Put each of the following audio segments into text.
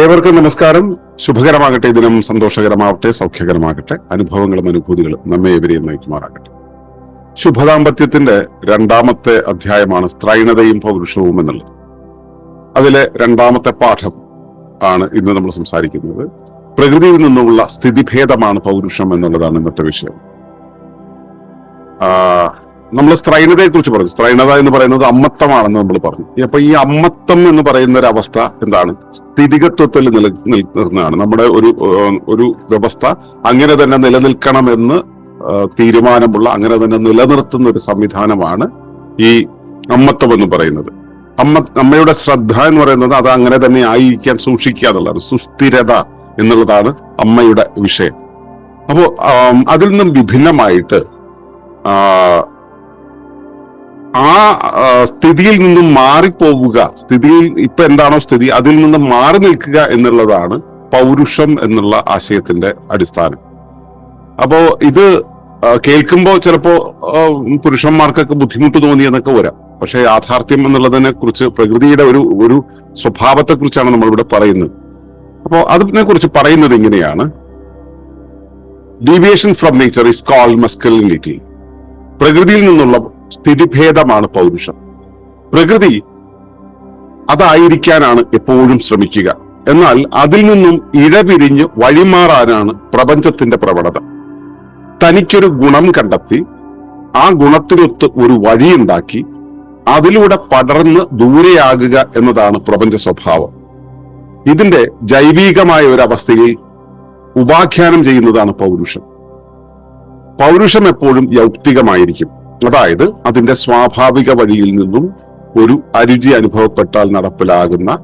ഏവർക്കും നമസ്കാരം. ശുഭകരമാകട്ടെ. ദിനം സന്തോഷകരമാവട്ടെ സൗഖ്യകരമാകട്ടെ. അനുഭവങ്ങളും അനുഭൂതികളും നമ്മെ ഇവരെയും നയിക്കുമാറാകട്ടെ. ശുഭദാമ്പത്യത്തിന്റെ രണ്ടാമത്തെ അധ്യായമാണ് സ്ത്രൈണതയും പൗരുഷവും എന്നുള്ളത്. അതിലെ രണ്ടാമത്തെ പാഠം ആണ് ഇന്ന് നമ്മൾ സംസാരിക്കുന്നത്. പ്രകൃതിയിൽ നിന്നുള്ള സ്ഥിതിഭേദമാണ് പൗരുഷം എന്നുള്ളതാണ് ഇന്നത്തെ വിഷയം. നമ്മൾ സ്ത്രൈണതയെ കുറിച്ച് പറഞ്ഞു. സ്ത്രൈണത എന്ന് പറയുന്നത് അമ്മത്തമാണെന്ന് നമ്മൾ പറഞ്ഞു. അപ്പൊ ഈ അമ്മത്തം എന്ന് പറയുന്ന ഒരു അവസ്ഥ എന്താണ്? സ്ഥിതികത്വത്തിൽ നില നിൽക്കുന്നതാണ്. നമ്മുടെ ഒരു ഒരു വ്യവസ്ഥ അങ്ങനെ തന്നെ നിലനിൽക്കണമെന്ന് തീരുമാനമുള്ള അങ്ങനെ തന്നെ നിലനിർത്തുന്ന ഒരു സംവിധാനമാണ് ഈ അമ്മത്വം എന്ന് പറയുന്നത്. അമ്മ അമ്മയുടെ ശ്രദ്ധ എന്ന് പറയുന്നത് അത് അങ്ങനെ തന്നെ ആയിരിക്കാൻ സൂക്ഷിക്കുക എന്നുള്ളതാണ്. സുസ്ഥിരത എന്നുള്ളതാണ് അമ്മയുടെ വിഷയം. അപ്പോ അതിൽ നിന്നും വിഭിന്നമായിട്ട് ആ, സ്ഥിതിയിൽ നിന്നും മാറിപ്പോവുക സ്ഥിതിയിൽ ഇപ്പൊ എന്താണോ സ്ഥിതി അതിൽ നിന്നും മാറി നിൽക്കുക എന്നുള്ളതാണ് പൗരുഷം എന്നുള്ള ആശയത്തിന്റെ അടിസ്ഥാനം. അപ്പോ ഇത് കേൾക്കുമ്പോൾ ചിലപ്പോ പുരുഷന്മാർക്കൊക്കെ ബുദ്ധിമുട്ട് തോന്നിയെന്നൊക്കെ വരാം. പക്ഷെ യാഥാർത്ഥ്യം എന്നുള്ളതിനെ കുറിച്ച് പ്രകൃതിയുടെ ഒരു ഒരു സ്വഭാവത്തെ കുറിച്ചാണ് നമ്മളിവിടെ പറയുന്നത്. അപ്പോ അതിനെ കുറിച്ച് പറയുന്നത് ഇങ്ങനെയാണ്. Deviation from nature is call masculinity പ്രകൃതിയിൽ നിന്നുള്ള സ്ഥിതിഭേദമാണ് പൗരുഷം. പ്രകൃതി അതായിരിക്കാനാണ് എപ്പോഴും ശ്രമിക്കുക. എന്നാൽ അതിൽ നിന്നും ഇഴപിരിഞ്ഞ് വഴിമാറാനാണ് പ്രപഞ്ചത്തിന്റെ പ്രവണത. തനിക്കൊരു ഗുണം കണ്ടെത്തി ആ ഗുണത്തിനൊത്ത് ഒരു വഴിയുണ്ടാക്കി അതിലൂടെ പടർന്ന് ദൂരെയാകുക എന്നതാണ് പ്രപഞ്ച സ്വഭാവം. ഇതിന്റെ ജൈവികമായ ഒരു അവസ്ഥയിൽ ഉപാഖ്യാനം ചെയ്യുന്നതാണ് പൗരുഷം. പൗരുഷം എപ്പോഴും യൗക്തികമായിരിക്കും. അതായത് അതിന്റെ സ്വാഭാവിക വഴിയിൽ നിന്നും ഒരു അരുചി അനുഭവപ്പെട്ടാൽ നടപ്പിലാകുന്ന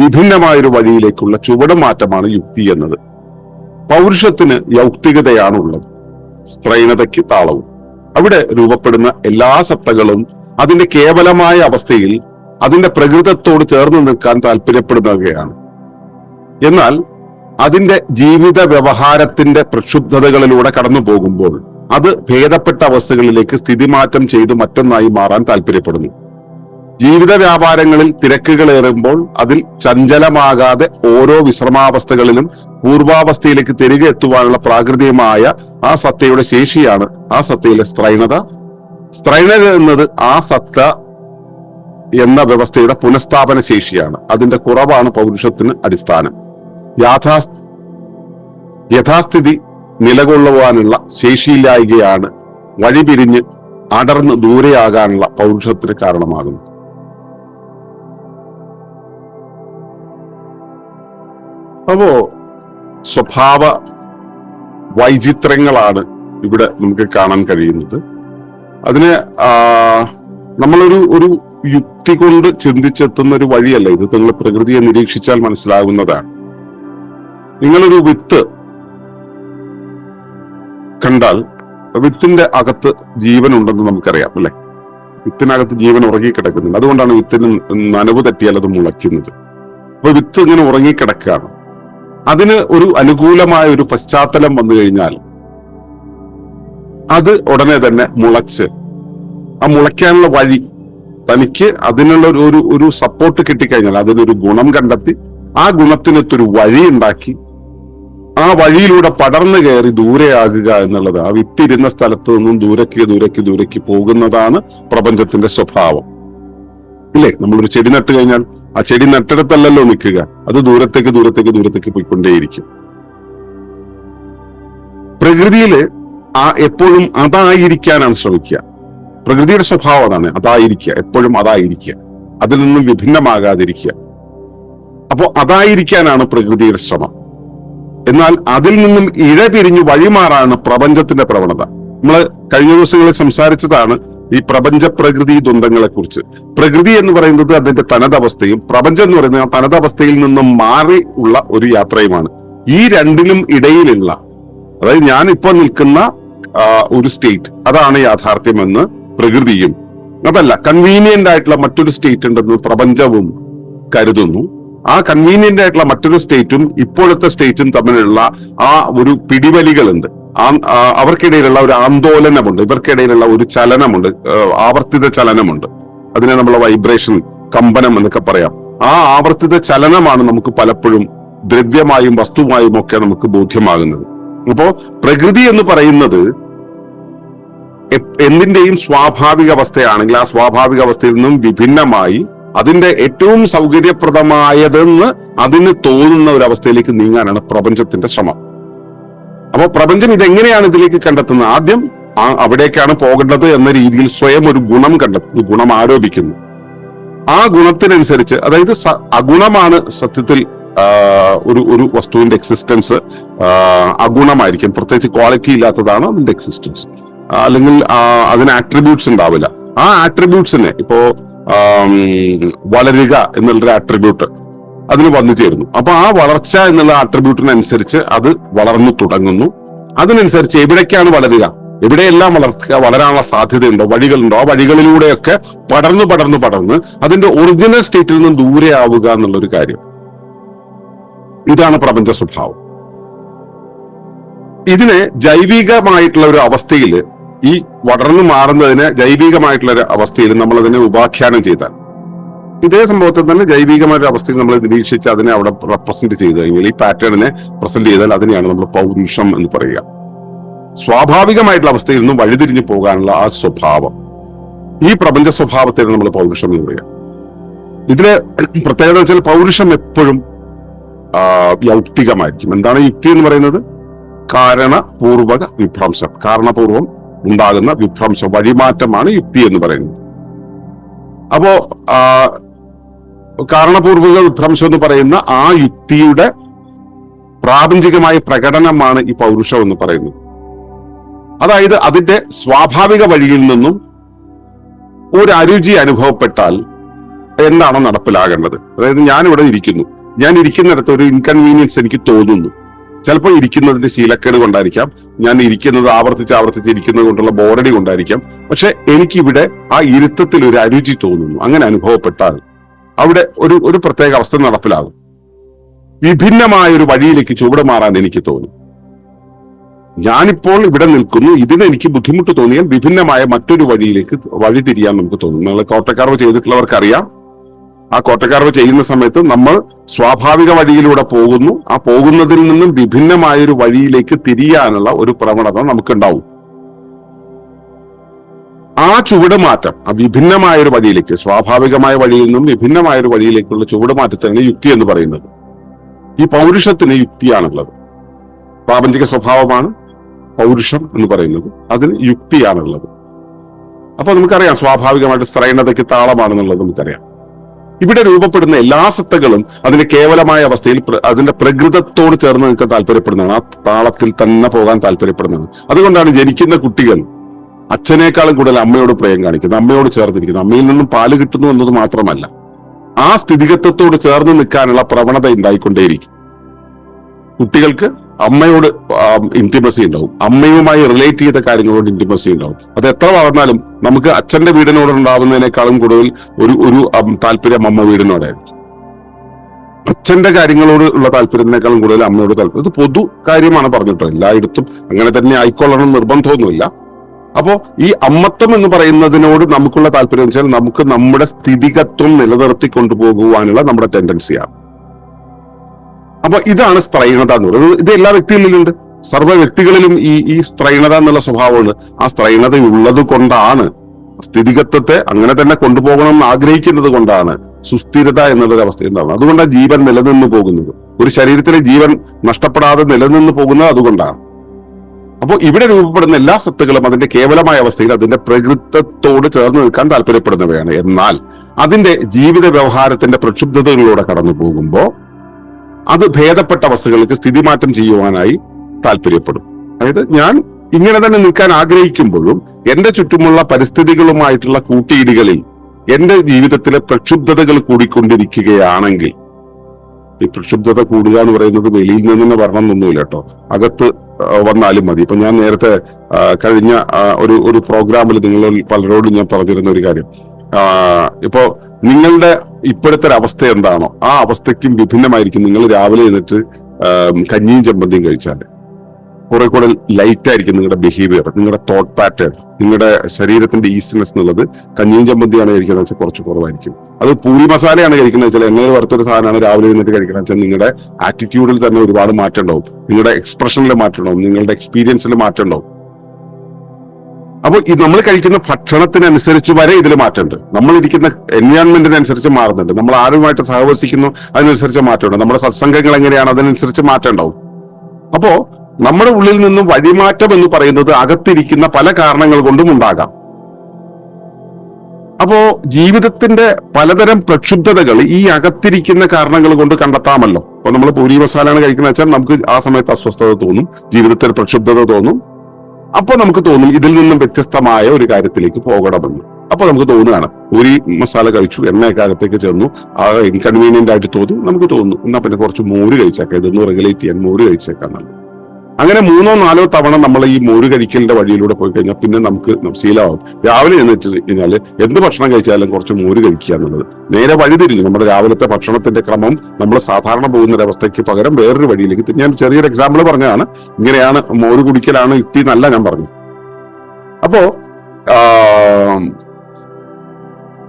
വിഭിന്നമായൊരു വഴിയിലേക്കുള്ള ചുവടുമാറ്റമാണ് യുക്തി എന്നത്. പൗരുഷത്തിന് യൗക്തികതയാണുള്ളത്. സ്ത്രൈണതയ്ക്ക് താളവും. അവിടെ രൂപപ്പെടുന്ന എല്ലാ സത്തകളും അതിന്റെ കേവലമായ അവസ്ഥയിൽ അതിന്റെ പ്രകൃതത്തോട് ചേർന്ന് നിൽക്കാൻ താല്പര്യപ്പെടുന്നവയാണ്. എന്നാൽ അതിന്റെ ജീവിത വ്യവഹാരത്തിന്റെ പ്രക്ഷുബ്ധതകളിലൂടെ കടന്നു പോകുമ്പോൾ അത് ഭേദപ്പെട്ട അവസ്ഥകളിലേക്ക് സ്ഥിതിമാറ്റം ചെയ്ത് മറ്റൊന്നായി മാറാൻ താല്പര്യപ്പെടുന്നു. ജീവിത വ്യാപാരങ്ങളിൽ തിരക്കുകളേറുമ്പോൾ അതിൽ ചഞ്ചലമാകാതെ ഓരോ വിശ്രമാവസ്ഥകളിലും പൂർവാവസ്ഥയിലേക്ക് തിരികെ എത്തുവാനുള്ള പ്രാകൃതികമായ ആ സത്തയുടെ ശേഷിയാണ് ആ സത്തയിലെ സ്ത്രൈണത. സ്ത്രൈണത എന്നത് ആ സത്ത എന്ന വ്യവസ്ഥയുടെ പുനഃസ്ഥാപന ശേഷിയാണ്. അതിന്റെ കുറവാണ് പൗരുഷത്തിന് അടിസ്ഥാനം. യാഥാ യഥാസ്ഥിതി നിലകൊള്ളുവാനുള്ള ശേഷിയില്ലായികയാണ് വഴിപിരിഞ്ഞ് അടർന്ന് ദൂരെയാകാനുള്ള പൗരുഷത്തിന് കാരണമാകുന്നത്. അപ്പോ സ്വഭാവ വൈചിത്രങ്ങളാണ് ഇവിടെ നമുക്ക് കാണാൻ കഴിയുന്നത്. അതിന് നമ്മളൊരു ഒരു യുക്തി കൊണ്ട് ചിന്തിച്ചെത്തുന്ന ഒരു വഴിയല്ല ഇത്. നിങ്ങൾ പ്രകൃതിയെ നിരീക്ഷിച്ചാൽ മനസ്സിലാകുന്നതാണ്. നിങ്ങളൊരു വിത്ത് കണ്ടാൽ വിത്തിന്റെ അകത്ത് ജീവൻ ഉണ്ടെന്ന് നമുക്കറിയാം അല്ലെ? വിത്തിനകത്ത് ജീവൻ ഉറങ്ങിക്കിടക്കുന്നുണ്ട്. അതുകൊണ്ടാണ് വിത്തിന് നനവ് തട്ടിയാൽ അത് മുളയ്ക്കുന്നത്. അപ്പൊ വിത്ത് ഇങ്ങനെ ഉറങ്ങിക്കിടക്കുകയാണ്. അതിന് ഒരു അനുകൂലമായ ഒരു പശ്ചാത്തലം വന്നു കഴിഞ്ഞാൽ അത് ഉടനെ തന്നെ മുളച്ച് ആ മുളയ്ക്കാനുള്ള വഴി തനിക്ക് അതിനുള്ള ഒരു ഒരു സപ്പോർട്ട് കിട്ടിക്കഴിഞ്ഞാൽ അതിനൊരു ഗുണം കണ്ടെത്തി ആ ഗുണത്തിനൊത്തൊരു വഴി ഉണ്ടാക്കി ആ വഴിയിലൂടെ പടർന്നു കയറി ദൂരെയാകുക എന്നുള്ളത് ആ വിത്തിരുന്ന സ്ഥലത്ത് നിന്നും ദൂരക്ക് ദൂരക്ക് ദൂരക്ക് പോകുന്നതാണ് പ്രപഞ്ചത്തിന്റെ സ്വഭാവം. ഇല്ലേ? നമ്മളൊരു ചെടി നട്ട് കഴിഞ്ഞാൽ ആ ചെടി നട്ടിടത്തല്ലല്ലോ നിൽക്കുക. അത് ദൂരത്തേക്ക് ദൂരത്തേക്ക് ദൂരത്തേക്ക് പോയിക്കൊണ്ടേയിരിക്കും. പ്രകൃതിയിൽ ആ എപ്പോഴും അതായിരിക്കാനാണ് ശ്രമിക്കുക. പ്രകൃതിയുടെ സ്വഭാവം അതാണ്. അതായിരിക്കുക. എപ്പോഴും അതായിരിക്കുക. അതിൽ നിന്നും വിഭിന്നമാകാതിരിക്കുക. അപ്പോ അതായിരിക്കാനാണ് പ്രകൃതിയുടെ ശ്രമം. എന്നാൽ അതിൽ നിന്നും ഇഴപിരിഞ്ഞു വഴിമാറാണ് പ്രപഞ്ചത്തിന്റെ പ്രവണത. നമ്മൾ കഴിഞ്ഞ ദിവസങ്ങളിൽ സംസാരിച്ചതാണ് ഈ പ്രപഞ്ച പ്രകൃതി ദുരന്തങ്ങളെ കുറിച്ച് പ്രകൃതി എന്ന് പറയുന്നത് അതിന്റെ തനതവസ്ഥയും പ്രപഞ്ചം എന്ന് പറയുന്നത് ആ തനതവസ്ഥയിൽ നിന്നും മാറി ഉള്ള ഒരു യാത്രയുമാണ്. ഈ രണ്ടിനും ഇടയിലുള്ള അതായത് ഞാൻ ഇപ്പൊ നിൽക്കുന്ന ഒരു സ്റ്റേറ്റ് അതാണ് യാഥാർത്ഥ്യമെന്ന് പ്രകൃതിയും. അതല്ല കൺവീനിയന്റ് ആയിട്ടുള്ള മറ്റൊരു സ്റ്റേറ്റ് ഉണ്ടെന്ന് പ്രപഞ്ചവും കരുതുന്നു. ആ കൺവീനിയന്റ് ആയിട്ടുള്ള മറ്റൊരു സ്റ്റേറ്റും ഇപ്പോഴത്തെ സ്റ്റേറ്റും തമ്മിലുള്ള ആ ഒരു പിടിവലികളുണ്ട്. അവർക്കിടയിലുള്ള ഒരു ആന്തോലനമുണ്ട്. ഇവർക്കിടയിലുള്ള ഒരു ചലനമുണ്ട്. ആവർത്തിത ചലനമുണ്ട്. അതിനെ നമ്മൾ വൈബ്രേഷൻ കമ്പനം എന്നൊക്കെ പറയാം. ആ ആവർത്തിത ചലനമാണ് നമുക്ക് പലപ്പോഴും ദ്രവ്യമായും വസ്തുവായും ഒക്കെ നമുക്ക് ബോധ്യമാകുന്നത്. അപ്പോ പ്രകൃതി എന്ന് പറയുന്നത് എന്തിന്റെയും സ്വാഭാവിക അവസ്ഥയാണെങ്കിൽ ആ സ്വാഭാവിക അവസ്ഥയിൽ നിന്നും വിഭിന്നമായി അതിന്റെ ഏറ്റവും സൗകര്യപ്രദമായതെന്ന് അതിന് തോന്നുന്ന ഒരു അവസ്ഥയിലേക്ക് നീങ്ങാനാണ് പ്രപഞ്ചത്തിന്റെ ശ്രമം. അപ്പോൾ പ്രപഞ്ചം ഇതെങ്ങനെയാണ് ഇതിലേക്ക് കണ്ടെത്തുന്നത്? ആദ്യം അവിടേക്കാണ് പോകേണ്ടത് എന്ന രീതിയിൽ സ്വയം ഒരു ഗുണം കണ്ടെത്തുന്നു ഗുണം ആരോപിക്കുന്നു. ആ ഗുണത്തിനനുസരിച്ച് അതായത് അഗുണമാണ് സത്യത്തിൽ ഒരു ഒരു വസ്തുവിന്റെ എക്സിസ്റ്റൻസ് അഗുണമായിരിക്കും. പ്രത്യേകിച്ച് ക്വാളിറ്റി ഇല്ലാത്തതാണ് അതിന്റെ എക്സിസ്റ്റൻസ് അല്ലെങ്കിൽ അതിന് ആട്രിബ്യൂട്ട്സ് ഉണ്ടാവില്ല. ആ ആട്രിബ്യൂട്ട്സിനെ ഇപ്പോ വളരുക എന്നുള്ളൊരു ആട്രിബ്യൂട്ട് അതിന് വന്നു ചേരുന്നു. അപ്പൊ ആ വളർച്ച എന്നുള്ള ആട്രിബ്യൂട്ടിനനുസരിച്ച് അത് വളർന്നു തുടങ്ങുന്നു. അതിനനുസരിച്ച് എവിടേക്കാണ് വളരുക? എവിടെയെല്ലാം വളർത്തുക? വളരാനുള്ള സാധ്യതയുണ്ടോ? വഴികളുണ്ടോ? ആ വഴികളിലൂടെയൊക്കെ പടർന്നു പടർന്നു പടർന്ന് അതിന്റെ ഒറിജിനൽ സ്റ്റേറ്റിൽ നിന്ന് ദൂരെ ആവുക എന്നുള്ളൊരു കാര്യം. ഇതാണ് പ്രപഞ്ച സ്വഭാവം. ഇതിനെ ജൈവികമായിട്ടുള്ള ഒരു അവസ്ഥയിൽ ഈ വളർന്നു മാറുന്നതിന് ജൈവികമായിട്ടുള്ള ഒരു അവസ്ഥയിൽ നമ്മൾ അതിനെ ഉപാഖ്യാനം ചെയ്താൽ. ഇതേ സംഭവത്തെ തന്നെ ജൈവികമായ ഒരു അവസ്ഥയിൽ നമ്മൾ നിരീക്ഷിച്ച് അതിനെ അവിടെ റെപ്രസെന്റ് ചെയ്ത് കഴിഞ്ഞാൽ ഈ പാറ്റേണിനെ പ്രസന്റ് ചെയ്താൽ അതിനെയാണ് നമ്മൾ പൗരുഷം എന്ന് പറയുക. സ്വാഭാവികമായിട്ടുള്ള അവസ്ഥയിൽ നിന്നും വഴിതിരിഞ്ഞു പോകാനുള്ള ആ സ്വഭാവം. ഈ പ്രപഞ്ച സ്വഭാവത്തെ നമ്മൾ പൗരുഷം എന്ന് പറയുക. ഇതിലെ പ്രത്യേകത വെച്ചാൽ പൗരുഷം എപ്പോഴും യൗക്തികമായിരിക്കും. എന്താണ് യുക്തി എന്ന് പറയുന്നത്? കാരണപൂർവക വിഭ്രംശം. കാരണപൂർവം ഉണ്ടാകുന്ന വിഭ്രംശം വഴിമാറ്റമാണ് യുക്തി എന്ന് പറയുന്നത്. അപ്പോ കാരണപൂർവക വിഭ്രംശം എന്ന് പറയുന്ന ആ യുക്തിയുടെ പ്രാപഞ്ചികമായ പ്രകടനമാണ് ഈ പൗരുഷം എന്ന് പറയുന്നത്. അതായത് അതിന്റെ സ്വാഭാവിക വഴിയിൽ നിന്നും ഒരു അരുചി അനുഭവപ്പെട്ടാൽ എന്താണോ നടപ്പിലാകേണ്ടത്. അതായത് ഞാനിവിടെ ഇരിക്കുന്നു. ഞാൻ ഇരിക്കുന്നിടത്ത് ഒരു ഇൻകൺവീനിയൻസ് എനിക്ക് തോന്നുന്നു. ചിലപ്പോൾ ഇരിക്കുന്നതിന്റെ ശീലക്കേട് കൊണ്ടായിരിക്കാം. ഞാൻ ഇരിക്കുന്നത് ആവർത്തിച്ച് ആവർത്തിച്ച് ഇരിക്കുന്നത് കൊണ്ടുള്ള ബോറടി കൊണ്ടായിരിക്കാം. പക്ഷെ എനിക്കിവിടെ ആ ഇരുത്തത്തിൽ ഒരു അരുചി തോന്നുന്നു. അങ്ങനെ അനുഭവപ്പെട്ടാൽ അവിടെ ഒരു ഒരു പ്രത്യേക അവസ്ഥ നടപ്പിലാകും. വിഭിന്നമായ ഒരു വഴിയിലേക്ക് ചുവട് മാറാൻ എനിക്ക് തോന്നും. ഞാനിപ്പോൾ ഇവിടെ നിൽക്കുന്നു. ഇതിന് എനിക്ക് ബുദ്ധിമുട്ട് തോന്നിയാൽ വിഭിന്നമായ മറ്റൊരു വഴിയിലേക്ക് വഴി തിരിയാൻ നമുക്ക് തോന്നും. നിങ്ങൾ കോട്ടക്കാർവ് ചെയ്തിട്ടുള്ളവർക്കറിയാം. ആ കോട്ടക്കാർവ് ചെയ്യുന്ന സമയത്ത് നമ്മൾ സ്വാഭാവിക വഴിയിലൂടെ പോകുന്നു. ആ പോകുന്നതിൽ നിന്നും വിഭിന്നമായ ഒരു വഴിയിലേക്ക് തിരിയാനുള്ള ഒരു പ്രവണത നമുക്കുണ്ടാവും. ആ ചുവടുമാറ്റം ആ വിഭിന്നമായ ഒരു വഴിയിലേക്ക് സ്വാഭാവികമായ വഴിയിൽ നിന്നും വിഭിന്നമായ ഒരു വഴിയിലേക്കുള്ള ചുവടുമാറ്റത്തിനാണ് യുക്തി എന്ന് പറയുന്നത്. ഈ പൗരുഷത്തിന് യുക്തിയാണുള്ളത്. പ്രാപഞ്ചിക സ്വഭാവമാണ് പൗരുഷം എന്ന് പറയുന്നത്. അതിന് യുക്തിയാണുള്ളത്. അപ്പൊ നമുക്കറിയാം സ്വാഭാവികമായിട്ട് സ്ത്രൈണതയ്ക്ക് താളമാണെന്നുള്ളത് നമുക്കറിയാം. ഇവിടെ രൂപപ്പെടുന്ന എല്ലാ സത്തകളും അതിന്റെ കേവലമായ അവസ്ഥയിൽ അതിന്റെ പ്രകൃതത്തോട് ചേർന്ന് നിൽക്കാൻ താല്പര്യപ്പെടുന്നതാണ്. ആ താളത്തിൽ തന്നെ പോകാൻ താല്പര്യപ്പെടുന്നതാണ്. അതുകൊണ്ടാണ് ജനിക്കുന്ന കുട്ടികൾ അച്ഛനേക്കാളും കൂടുതൽ അമ്മയോട് പ്രേം കാണിക്കുന്നത് അമ്മയോട് ചേർന്നിരിക്കുന്നത്. അമ്മയിൽ നിന്നും പാൽ കിട്ടുന്നു എന്നത് മാത്രമല്ല ആ സ്ഥിതിഗത്വത്തോട് ചേർന്ന് നിൽക്കാനുള്ള പ്രവണത ഉണ്ടായിക്കൊണ്ടേയിരിക്കും. കുട്ടികൾക്ക് അമ്മയോട് ഇന്റിമസി ഉണ്ടാവും. അമ്മയുമായി റിലേറ്റ് ചെയ്ത കാര്യങ്ങളോട് ഇന്റിമസി ഉണ്ടാവും. അത് എത്ര വളർന്നാലും നമുക്ക് അച്ഛന്റെ വീടിനോട് ഉണ്ടാവുന്നതിനേക്കാളും കൂടുതൽ ഒരു ഒരു താല്പര്യം അമ്മ വീടിനോടായിരിക്കും. അച്ഛന്റെ കാര്യങ്ങളോട് ഉള്ള താല്പര്യത്തിനേക്കാളും കൂടുതൽ അമ്മയോട് താല്പര്യം. ഇത് പൊതു കാര്യമാണ് പറഞ്ഞിട്ടോ എല്ലായിടത്തും അങ്ങനെ തന്നെ ആയിക്കൊള്ളണം നിർബന്ധമൊന്നുമില്ല. അപ്പോ ഈ അമ്മത്വം എന്ന് പറയുന്നതിനോട് നമുക്കുള്ള താല്പര്യം വെച്ചാൽ നമുക്ക് നമ്മുടെ സ്ഥിതികത്വം നിലനിർത്തി കൊണ്ടുപോകുവാനുള്ള നമ്മുടെ ടെൻഡൻസിയാണ് അപ്പൊ ഇതാണ് സ്ത്രൈണത എന്ന് പറയുന്നത്. ഇത് എല്ലാ വ്യക്തികളിലുണ്ട്. സർവ വ്യക്തികളിലും ഈ ഈ സ്ത്രൈണത എന്നുള്ള സ്വഭാവമുണ്ട്. ആ സ്ത്രൈണത ഉള്ളത് കൊണ്ടാണ് സ്ഥിതികത്വത്തെ അങ്ങനെ തന്നെ കൊണ്ടുപോകണം എന്ന് ആഗ്രഹിക്കുന്നത് കൊണ്ടാണ് സുസ്ഥിരത എന്നുള്ളൊരു അവസ്ഥ ഉണ്ടാവുന്നത് അതുകൊണ്ടാണ് ജീവൻ നിലനിന്ന് പോകുന്നത്. ഒരു ശരീരത്തിലെ ജീവൻ നഷ്ടപ്പെടാതെ നിലനിന്ന് പോകുന്നത് അതുകൊണ്ടാണ്. അപ്പോൾ ഇവിടെ രൂപപ്പെടുന്ന എല്ലാ സത്തുകളും അതിന്റെ കേവലമായ അവസ്ഥയിൽ അതിന്റെ പ്രകൃതത്തോട് ചേർന്ന് നിൽക്കാൻ താല്പര്യപ്പെടുന്നവയാണ്. എന്നാൽ അതിന്റെ ജീവിത വ്യവഹാരത്തിന്റെ പ്രക്ഷുബ്ധതകളിലൂടെ കടന്നു പോകുമ്പോൾ അത് ഭേദപ്പെട്ട അവസ്ഥകൾക്ക് സ്ഥിതിമാറ്റം ചെയ്യുവാനായി താല്പര്യപ്പെടും. അതായത് ഞാൻ ഇങ്ങനെ തന്നെ നിൽക്കാൻ ആഗ്രഹിക്കുമ്പോഴും എന്റെ ചുറ്റുമുള്ള പരിസ്ഥിതികളുമായിട്ടുള്ള കൂട്ടിയിടികളിൽ എന്റെ ജീവിതത്തിലെ പ്രക്ഷുബ്ധതകൾ കൂടിക്കൊണ്ടിരിക്കുകയാണെങ്കിൽ ഈ പ്രക്ഷുബ്ധത കൂടുക എന്ന് പറയുന്നത് വെളിയിൽ നിന്ന് തന്നെ വരണം എന്നൊന്നുമില്ല കേട്ടോ. അകത്ത് വന്നാലും മതി. ഇപ്പൊ ഞാൻ നേരത്തെ കഴിഞ്ഞ ഒരു ഒരു പ്രോഗ്രാമിൽ നിങ്ങൾ പലരോടും ഞാൻ പറഞ്ഞിരുന്ന ഒരു കാര്യം. ആ, ഇപ്പോ നിങ്ങളുടെ ഇപ്പോഴത്തെ ഒരു അവസ്ഥ എന്താണോ ആ അവസ്ഥയ്ക്കും വിഭിന്നമായിരിക്കും നിങ്ങൾ രാവിലെ എന്നിട്ട് കഞ്ഞിയും ചമ്മന്തിയും കഴിച്ചാൽ. കുറെ കൂടെ ലൈറ്റ് ആയിരിക്കും നിങ്ങളുടെ ബിഹേവിയർ നിങ്ങളുടെ തോട്ട് പാറ്റേൺ നിങ്ങളുടെ ശരീരത്തിന്റെ ഈസിനെസ് എന്നുള്ളത് കഞ്ഞിയും ചമ്മന്തിയാണ് കഴിക്കുന്നത് വെച്ചാൽ കുറച്ച് കുറവായിരിക്കും. അത് പൂരി മസാലയാണ് കഴിക്കുന്നത് വെച്ചാൽ എണ്ണയിൽ വറുത്തൊരു സാധനമാണ് രാവിലെ എഴുന്നേറ്റ് കഴിക്കുന്നത് വെച്ചാൽ നിങ്ങളുടെ ആറ്റിറ്റ്യൂഡിൽ തന്നെ ഒരുപാട് മാറ്റം ഉണ്ടാവും. നിങ്ങളുടെ എക്സ്പ്രഷനിൽ മാറ്റം ഉണ്ടാവും. നിങ്ങളുടെ എക്സ്പീരിയൻസിൽ മാറ്റം ഉണ്ടാവും. അപ്പോൾ ഇത് നമ്മൾ കഴിക്കുന്ന ഭക്ഷണത്തിനനുസരിച്ച് വരെ ഇതിൽ മാറ്റമുണ്ട്. നമ്മൾ ഇരിക്കുന്ന എൻവയോൺമെന്റിനനുസരിച്ച് മാറുന്നുണ്ട്. നമ്മൾ ആരുമായിട്ട് സഹവസിക്കുന്നു അതിനനുസരിച്ച് മാറ്റമുണ്ട്. നമ്മുടെ സത്സംഗങ്ങൾ എങ്ങനെയാണ് അതിനനുസരിച്ച് മാറ്റം ഉണ്ടാവും അപ്പോ നമ്മുടെ ഉള്ളിൽ നിന്നും വഴിമാറ്റം എന്ന് പറയുന്നത് അകത്തിരിക്കുന്ന പല കാരണങ്ങൾ കൊണ്ടും ഉണ്ടാകാം. അപ്പോ ജീവിതത്തിന്റെ പലതരം പ്രക്ഷുബ്ധതകൾ ഈ അകത്തിരിക്കുന്ന കാരണങ്ങൾ കൊണ്ട് കണ്ടെത്താമല്ലോ. അപ്പൊ നമ്മൾ പൂരി മസാലയാണ് കഴിക്കുന്നത് വെച്ചാൽ നമുക്ക് ആ സമയത്ത് അസ്വസ്ഥത തോന്നും ജീവിതത്തിൽ പ്രക്ഷുബ്ധത തോന്നും. അപ്പൊ നമുക്ക് തോന്നും ഇതിൽ നിന്നും വ്യത്യസ്തമായ ഒരു കാര്യത്തിലേക്ക് പോകണമെന്ന്. അപ്പൊ നമുക്ക് തോന്നുകയാണ് ഒരു മസാല കഴിച്ചു എണ്ണയൊക്കെ അകത്തേക്ക് ചെന്നു ആ ഇൻകൺവീനിയന്റ് ആയിട്ട് തോന്നി നമുക്ക് തോന്നുന്നു എന്നാ പിന്നെ കുറച്ച് മോര് കഴിച്ചേക്കാം. ഇതൊന്ന് റെഗുലേറ്റ് ചെയ്യാൻ മോര് കഴിച്ചേക്കാം നല്ലത് അങ്ങനെ മൂന്നോ നാലോ തവണ നമ്മൾ ഈ മോര് കഴിക്കലിന്റെ വഴിയിലൂടെ പോയി കഴിഞ്ഞാൽ പിന്നെ നമുക്ക് ശീലമാവും. രാവിലെ എന്നിട്ട് കഴിഞ്ഞാൽ എന്ത് ഭക്ഷണം കഴിച്ചാലും കുറച്ച് മോര് കഴിക്കുക എന്നുള്ളത്. നേരെ വഴിതിരിഞ്ഞു നമ്മുടെ രാവിലത്തെ ഭക്ഷണത്തിന്റെ ക്രമം നമ്മൾ സാധാരണ പോകുന്ന ഒരവസ്ഥയ്ക്ക് പകരം വേറൊരു വഴിയിലേക്ക് ഞാൻ ചെറിയൊരു എക്സാമ്പിൾ പറഞ്ഞതാണ്. ഇങ്ങനെയാണ് മോര് കുടിക്കലാണ് യുക്തി എന്നല്ല ഞാൻ പറഞ്ഞത്. അപ്പോ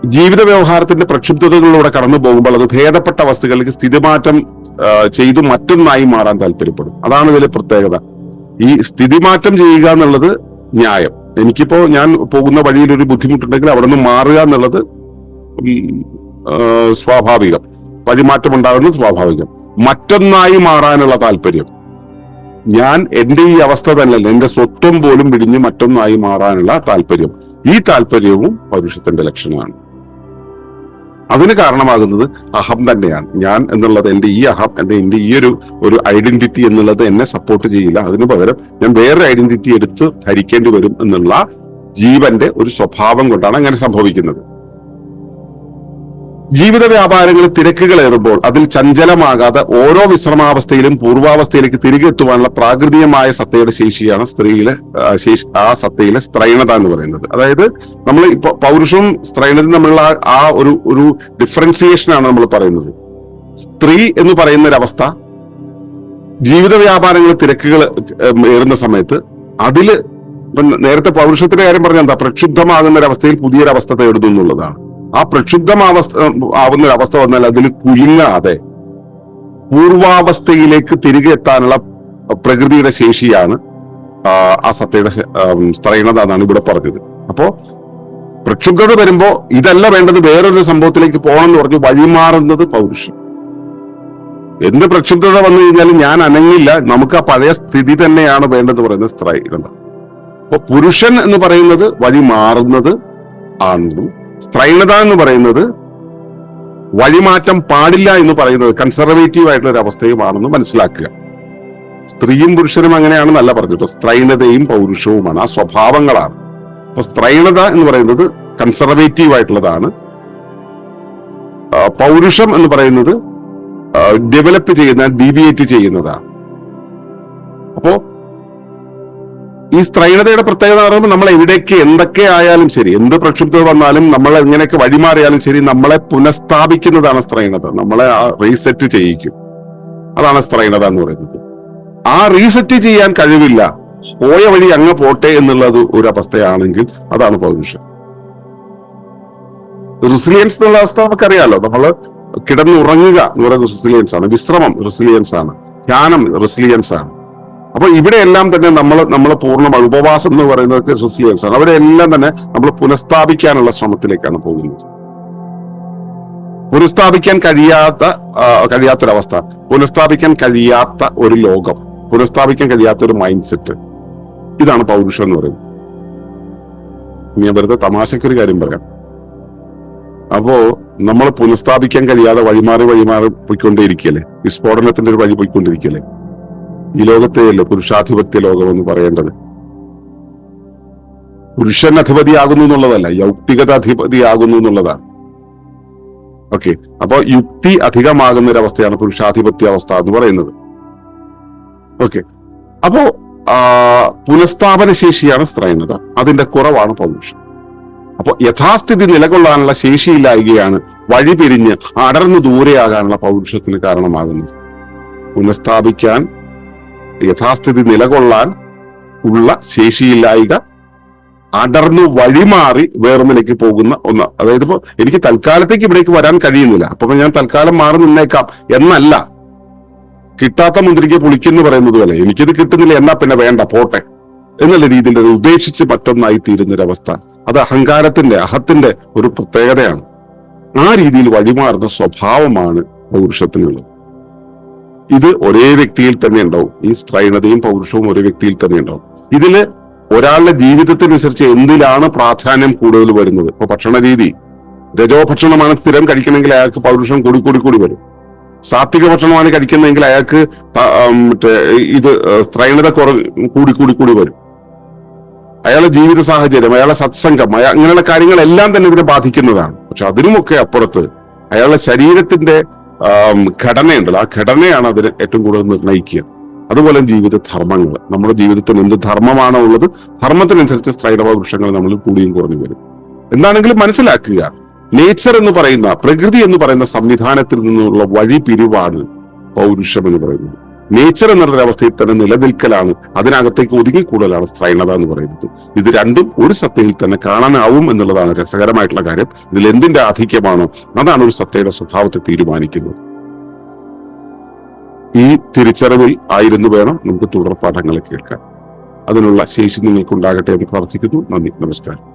ജീവിത വ്യവഹാരത്തിന്റെ പ്രക്ഷുബ്ധതകളിലൂടെ കടന്നു പോകുമ്പോൾ അത് ഭേദപ്പെട്ട അവസ്ഥകളിലേക്ക് സ്ഥിതിമാറ്റം ചെയ്തു മറ്റൊന്നായി മാറാൻ താല്പര്യപ്പെടും. അതാണ് ഇതിലെ പ്രത്യേകത. ഈ സ്ഥിതിമാറ്റം ചെയ്യുക എന്നുള്ളത് ന്യായം. എനിക്കിപ്പോ ഞാൻ പോകുന്ന വഴിയിൽ ഒരു ബുദ്ധിമുട്ടുണ്ടെങ്കിൽ അവിടെ നിന്ന് മാറുക എന്നുള്ളത് സ്വാഭാവികം. വഴിമാറ്റം ഉണ്ടാകുന്നത് സ്വാഭാവികം. മറ്റൊന്നായി മാറാനുള്ള താല്പര്യം. ഞാൻ എന്റെ ഈ അവസ്ഥ തന്നെ എന്റെ സ്വത്വം പോലും പിടിഞ്ഞ് മറ്റൊന്നായി മാറാനുള്ള താല്പര്യം. ഈ താല്പര്യവും പൗരുഷത്തിന്റെ ലക്ഷണമാണ്. അതിന് കാരണമാകുന്നത് അഹം തന്നെയാണ്. ഞാൻ എന്നുള്ളത് എന്റെ ഈ അഹം എന്റെ എന്റെ ഈ ഒരു ഒരു ഐഡന്റിറ്റി എന്നുള്ളത് എന്നെ സപ്പോർട്ട് ചെയ്യില്ല. അതിനു പകരം ഞാൻ വേറൊരു ഐഡന്റിറ്റി എടുത്ത് ധരിക്കേണ്ടി വരും എന്നുള്ള ജീവന്റെ ഒരു സ്വഭാവം കൊണ്ടാണ് അങ്ങനെ സംഭവിക്കുന്നത്. ജീവിത വ്യാപാരങ്ങളിൽ തിരക്കുകൾ ഏറുമ്പോൾ അതിൽ ചഞ്ചലമാകാതെ ഓരോ വിശ്രമാവസ്ഥയിലും പൂർവാവസ്ഥയിലേക്ക് തിരികെ എത്തുവാനുള്ള പ്രാകൃതികമായ സത്തയുടെ ശേഷിയാണ് സ്ത്രീയിലെ ശേഷി ആ സത്തയിലെ സ്ത്രൈണത എന്ന് പറയുന്നത്. അതായത് നമ്മൾ ഇപ്പൊ പൗരുഷവും സ്ത്രൈണതും തമ്മിലുള്ള ആ- ഒരു ഒരു ഡിഫറൻസിയേഷൻ ആണ് നമ്മൾ പറയുന്നത്. സ്ത്രീ എന്ന് പറയുന്ന ഒരവസ്ഥ ജീവിത വ്യാപാരങ്ങൾ തിരക്കുകൾ ഏറുന്ന സമയത്ത് അതിൽ നേരത്തെ പൗരുഷത്തിന്റെ കാര്യം പറഞ്ഞ എന്താ? പ്രക്ഷുബ്ധമാകുന്ന ഒരു അവസ്ഥയിൽ പുതിയൊരു അവസ്ഥ തേടുന്നു എന്നുള്ളതാണ് ആ പ്രക്ഷുബ്ധമാവസ്ഥ ആവുന്ന അവസ്ഥ വന്നാൽ അതിൽ കുലുങ്ങാതെ പൂർവാവസ്ഥയിലേക്ക് തിരികെ എത്താനുള്ള പ്രകൃതിയുടെ ശേഷിയാണ് ആ, സത്തയുടെ സ്ത്രൈണത എന്നാണ് ഇവിടെ പറഞ്ഞത്. അപ്പോ പ്രക്ഷുബ്ധത വരുമ്പോ ഇതല്ല വേണ്ടത് വേറൊരു സംഭവത്തിലേക്ക് പോകണം എന്ന് പറഞ്ഞു വഴിമാറുന്നത് പൗരുഷം. എന്ത് പ്രക്ഷുബ്ധത വന്നു കഴിഞ്ഞാലും ഞാൻ അനങ്ങില്ല നമുക്ക് ആ പഴയ സ്ഥിതി തന്നെയാണ് വേണ്ടത് പറയുന്നത് സ്ത്രൈണത. അപ്പൊ പുരുഷൻ എന്ന് പറയുന്നത് വഴി മാറുന്നത് ആണെന്നും സ്ത്രൈണത എന്ന് പറയുന്നത് വഴിമാറ്റം പാടില്ല എന്ന് പറയുന്നത് കൺസർവേറ്റീവ് ആയിട്ടുള്ള ഒരു അവസ്ഥയുമാണെന്ന് മനസ്സിലാക്കുക. സ്ത്രീയും പുരുഷനും അങ്ങനെയാണെന്നല്ല പറഞ്ഞിട്ട് സ്ത്രൈണതയും പൗരുഷവുമാണ്. ആ സ്വഭാവങ്ങളാണ്. അപ്പൊ സ്ത്രൈണത എന്ന് പറയുന്നത് കൺസർവേറ്റീവ് ആയിട്ടുള്ളതാണ്. പൗരുഷം എന്ന് പറയുന്നത് ഡെവലപ്പ് ചെയ്യുന്ന ഡീവിയേറ്റ് ചെയ്യുന്നതാണ്. അപ്പോ ഈ സ്ത്രൈണതയുടെ പ്രത്യേകത പറയുമ്പോൾ നമ്മൾ എവിടേക്ക് എന്തൊക്കെ ആയാലും ശരി എന്ത് പ്രക്ഷുബ്ധത വന്നാലും നമ്മൾ എങ്ങനെയൊക്കെ വഴിമാറിയാലും ശരി നമ്മളെ പുനഃസ്ഥാപിക്കുന്നതാണ് സ്ത്രൈണത. നമ്മളെ റീസെറ്റ് ചെയ്യിക്കും. അതാണ് സ്ത്രൈണത എന്ന് പറയുന്നത്. ആ റീസെറ്റ് ചെയ്യാൻ കഴിവില്ല. പോയ വഴി അങ്ങ് പോട്ടെ എന്നുള്ളത് ഒരു അവസ്ഥയാണെങ്കിൽ അതാണ് പൗരുഷം റിസിലിയൻസ് എന്നുള്ള അവസ്ഥ നമുക്കറിയാലോ. നമ്മൾ കിടന്നുറങ്ങുക എന്ന് പറയുന്നത് റിസിലിയൻസ് ആണ്. വിശ്രമം റിസിലിയൻസ് ആണ്. ധ്യാനം റിസിലിയൻസ് ആണ്. അപ്പൊ ഇവിടെയെല്ലാം തന്നെ നമ്മൾ നമ്മൾ പൂർണമായി ഉപവാസം എന്ന് പറയുന്നത് റെസിലിയൻസ് ആണ്. അവരെല്ലാം തന്നെ നമ്മൾ പുനഃസ്ഥാപിക്കാനുള്ള ശ്രമത്തിലേക്കാണ് പോകുന്നത്. പുനഃസ്ഥാപിക്കാൻ കഴിയാത്ത കഴിയാത്തൊരവസ്ഥ. പുനഃസ്ഥാപിക്കാൻ കഴിയാത്ത ഒരു ലോകം. പുനഃസ്ഥാപിക്കാൻ കഴിയാത്ത ഒരു മൈൻഡ് സെറ്റ് ഇതാണ് പൗരുഷം എന്ന് പറയുന്നത്. ഞാൻ വെറുതെ തമാശക്കൊരു കാര്യം പറയാം. അപ്പോ നമ്മൾ പുനഃസ്ഥാപിക്കാൻ കഴിയാതെ വഴിമാറി വഴിമാറി പോയിക്കൊണ്ടേയിരിക്കല്ലേ? വിസ്ഫോടനത്തിന്റെ ഒരു വഴി പോയിക്കൊണ്ടിരിക്കല്ലേ ഈ ലോകത്തെയല്ലോ പുരുഷാധിപത്യ ലോകം എന്ന് പറയേണ്ടത്. പുരുഷൻ അധിപതിയാകുന്നു എന്നുള്ളതല്ല യൗക്തികത അധിപതിയാകുന്നു എന്നുള്ളതാണ്. ഓക്കെ അപ്പോ യുക്തി അധികമാകുന്ന ഒരു അവസ്ഥയാണ് പുരുഷാധിപത്യ അവസ്ഥ എന്ന് പറയുന്നത്. ഓക്കെ അപ്പോ പുനഃസ്ഥാപന ശേഷിയാണ് സ്ത്രൈണത അതിന്റെ കുറവാണ് പൗരുഷം. അപ്പൊ യഥാസ്ഥിതി നിലകൊള്ളാനുള്ള ശേഷിയില്ലായ്കയാണ് വഴി പിരിഞ്ഞ് അടർന്നു ദൂരെയാകാനുള്ള പൗരുഷത്തിന് കാരണമാകുന്നത്. പുനഃസ്ഥാപിക്കാൻ യഥാസ്ഥിതി നിലകൊള്ളാൻ ഉള്ള ശേഷിയില്ലായിക അടർന്നു വഴിമാറി വേറൊന്നിലേക്ക് പോകുന്ന ഒന്ന്. അതായത് ഇപ്പോൾ എനിക്ക് തൽക്കാലത്തേക്ക് ഇവിടേക്ക് വരാൻ കഴിയുന്നില്ല. അപ്പൊ ഞാൻ തൽക്കാലം മാറി നിന്നേക്കാം എന്നല്ല. കിട്ടാത്ത മുന്തിരിക്ക് പുളിക്കെന്ന് പറയുന്നത് പോലെ എനിക്കിത് കിട്ടുന്നില്ല എന്നാ പിന്നെ വേണ്ട പോട്ടെ എന്നുള്ള രീതിയിൽ അത് ഉപേക്ഷിച്ച് മറ്റൊന്നായി തീരുന്നൊരവസ്ഥ. അത് അഹങ്കാരത്തിന്റെ അഹത്തിന്റെ ഒരു പ്രത്യേകതയാണ്. ആ രീതിയിൽ വഴിമാറുന്ന സ്വഭാവമാണ് പൗരുഷത്തിനുള്ളത്. ഇത് ഒരേ വ്യക്തിയിൽ തന്നെ ഉണ്ടാവും. ഈ സ്ത്രൈണതയും പൗരുഷവും ഒരേ വ്യക്തിയിൽ തന്നെ ഉണ്ടാവും. ഇതിൽ ഒരാളുടെ ജീവിതത്തിനനുസരിച്ച് എന്തിലാണ് പ്രാധാന്യം കൂടുതൽ വരുന്നത്? ഇപ്പൊ ഭക്ഷണ രീതി. രജോ ഭക്ഷണമാണ് സ്ഥിരം കഴിക്കണമെങ്കിൽ അയാൾക്ക് പൗരുഷം കൂടി കൂടി കൂടി വരും. സാത്വിക ഭക്ഷണമാണ് കഴിക്കുന്നതെങ്കിൽ അയാൾക്ക് മറ്റേ ഇത് സ്ത്രൈണത കുറ കൂടി കൂടി കൂടി വരും. അയാളുടെ ജീവിത സാഹചര്യം അയാളെ സത്സംഗം അയാൾ അങ്ങനെയുള്ള കാര്യങ്ങളെല്ലാം തന്നെ ഇതിനെ ബാധിക്കുന്നതാണ്. പക്ഷെ അതിനുമൊക്കെ അപ്പുറത്ത് അയാളുടെ ശരീരത്തിന്റെ ഘടനയുണ്ടല്ലോ. ആ ഘടനയാണ് അതിന് ഏറ്റവും കൂടുതൽ നിർണയിക്കുക അതുപോലെ ജീവിത ധർമ്മങ്ങൾ. നമ്മുടെ ജീവിതത്തിൽ എന്ത് ധർമ്മമാണോ ഉള്ളത് ധർമ്മത്തിനനുസരിച്ച് സ്ത്രൈണവ വൃക്ഷങ്ങൾ നമ്മൾ കൂടിയും കുറഞ്ഞു വരും. എന്താണെങ്കിലും മനസ്സിലാക്കുക നേച്ചർ എന്ന് പറയുന്ന പ്രകൃതി എന്ന് പറയുന്ന സംവിധാനത്തിൽ നിന്നുള്ള വഴി പിരിവാണ് പൗരുഷം എന്ന് പറയുന്നത്. നേച്ചർ എന്നുള്ള അവസ്ഥയിൽ തന്നെ നിലനിൽക്കലാണ്. അതിനകത്തേക്ക് ഒതുങ്ങിക്കൂടലാണ് സ്ത്രൈണത എന്ന് പറയുന്നത്. ഇത് രണ്ടും ഒരു സത്തയിൽ തന്നെ കാണാനാവും എന്നുള്ളതാണ് രസകരമായിട്ടുള്ള കാര്യം. ഇതിൽ എന്തിന്റെ ആധിക്യമാണോ? അതാണ് ഒരു സത്തയുടെ സ്വഭാവത്തെ തീരുമാനിക്കുന്നത്. ഈ തിരിച്ചറിവിൽ ആയിരുന്നു വേണം നമുക്ക് തുടർ പാഠങ്ങൾ കേൾക്കാൻ. അതിനുള്ള ശേഷി നിങ്ങൾക്ക് ഉണ്ടാകട്ടെ എന്ന് പ്രാർത്ഥിക്കുന്നു. നന്ദി. നമസ്കാരം.